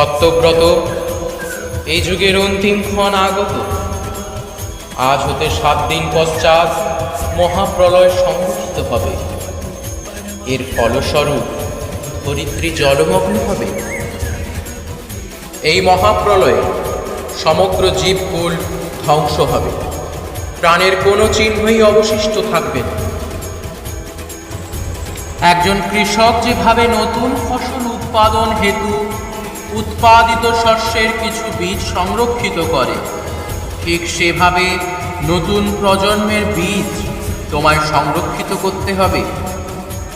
সত্যব্রত, এই যুগের অন্তিম ক্ষণ আগত। আজ হতে সাত দিন পশ্চাৎ মহাপ্রলয় সংঘটিত হবে। এর ফলস্বরূপ ধরিত্রী জলমগ্ন হবে। এই মহাপ্রলয়ে সমগ্র জীবকুল ধ্বংস হবে। প্রাণের কোনো চিহ্নই অবশিষ্ট থাকবে না। একজন কৃষক যেভাবে নতুন ফসল উৎপাদন হেতু উৎপাদিত শস্যের কিছু বীজ সংরক্ষিত করে। ঠিক সেভাবে নতুন প্রজন্মের বীজ তোমায় সংরক্ষিত করতে হবে।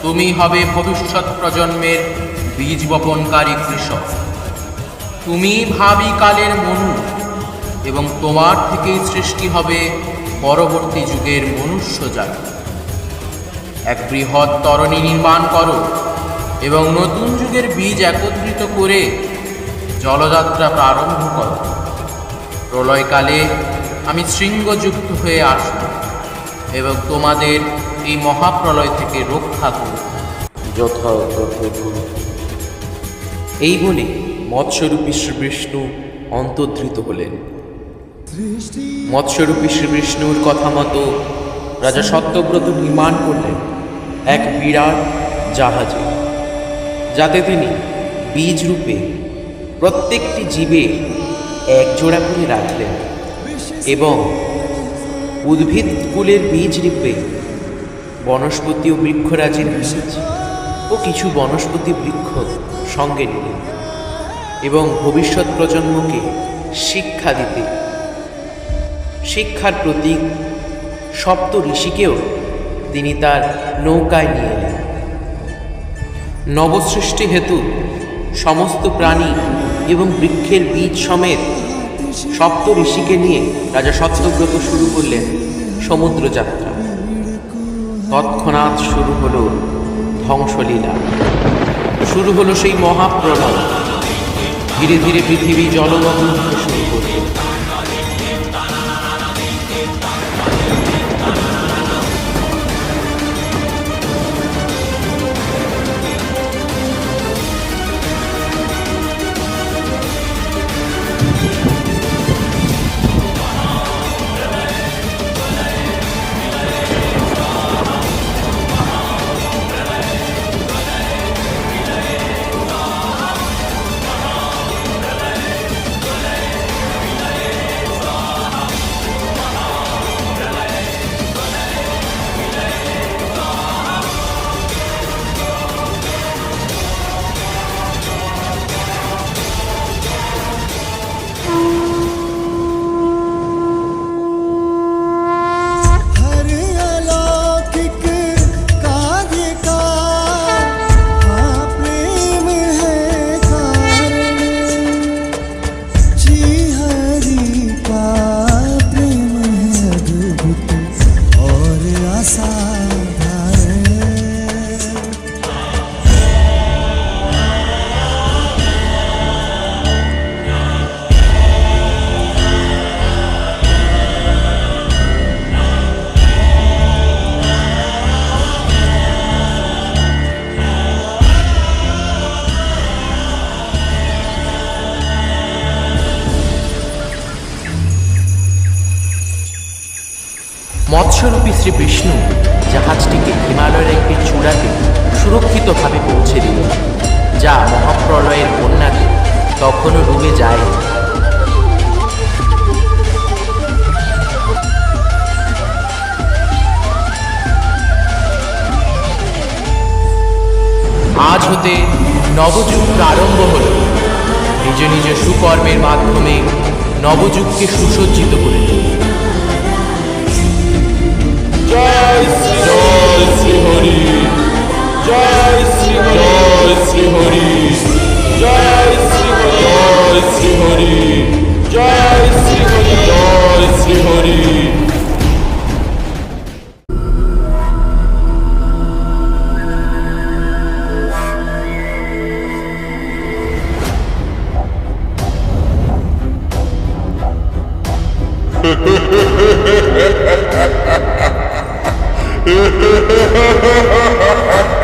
তুমি হবে ভবিষ্যৎ প্রজন্মের বীজ বপনকারী কৃষক। তুমি ভাবি কালের মনু এবং তোমার থেকেই সৃষ্টি হবে পরবর্তী যুগের মনুষ্য জাতি। এক বৃহৎ তরণী নির্মাণ করো এবং নতুন যুগের বীজ একত্রিত করে জলযাত্রা প্রারম্ভ করো। প্রলয়কালে আমি শৃঙ্গযুক্ত হয়ে আসব এবং তোমাদের এই মহাপ্রলয় থেকে রক্ষা করব। এই বলে মৎস্যরূপী শ্রী বিষ্ণু অন্তর্ধৃত হলেন। মৎস্যরূপী শ্রী বিষ্ণুর কথা মতো রাজা সত্যব্রত নির্মাণ করলেন এক বিরাট জাহাজে, যাতে তিনি বীজ রূপে প্রত্যেকটি জীবের এক জোড়া করে রাখলেন এবং উদ্ভিদ কুলের বীজ রূপে বনস্পতি ও বৃক্ষরাজের বীজ ও কিছু বনস্পতি বৃক্ষ সঙ্গে নিলেন এবং ভবিষ্যৎ প্রজন্মকে শিক্ষা দিতে। শিক্ষার প্রতীক সপ্ত ঋষিকেও তিনি তার নৌকায় নিয়ে এলেন। নবসৃষ্টি হেতু সমস্ত প্রাণী এবং বৃক্ষের বীজ সমেত সপ্ত ঋষিকে নিয়ে রাজা সত্যব্রত শুরু করলেন সমুদ্র যাত্রা তৎক্ষণাৎ শুরু হলো ধ্বংসলীলা। শুরু হলো সেই মহাপ্রলয়। ধীরে ধীরে পৃথিবী জলমগ্ন শুরু sorry মৎস্যরূপী শ্রী বিষ্ণু জাহাজটিকে হিমালয়ের একটি চূড়াতে সুরক্ষিতভাবে পৌঁছে দিল, যা মহাপ্রলয়ের বন্যাতে তখনও ডুবে যায় আজ হতে নবযুগ প্রারম্ভ হল। নিজ নিজ সুকর্মের মাধ্যমে নবযুগকে সুসজ্জিত করে Ha ha ha! Ha ha ha ha ha ha!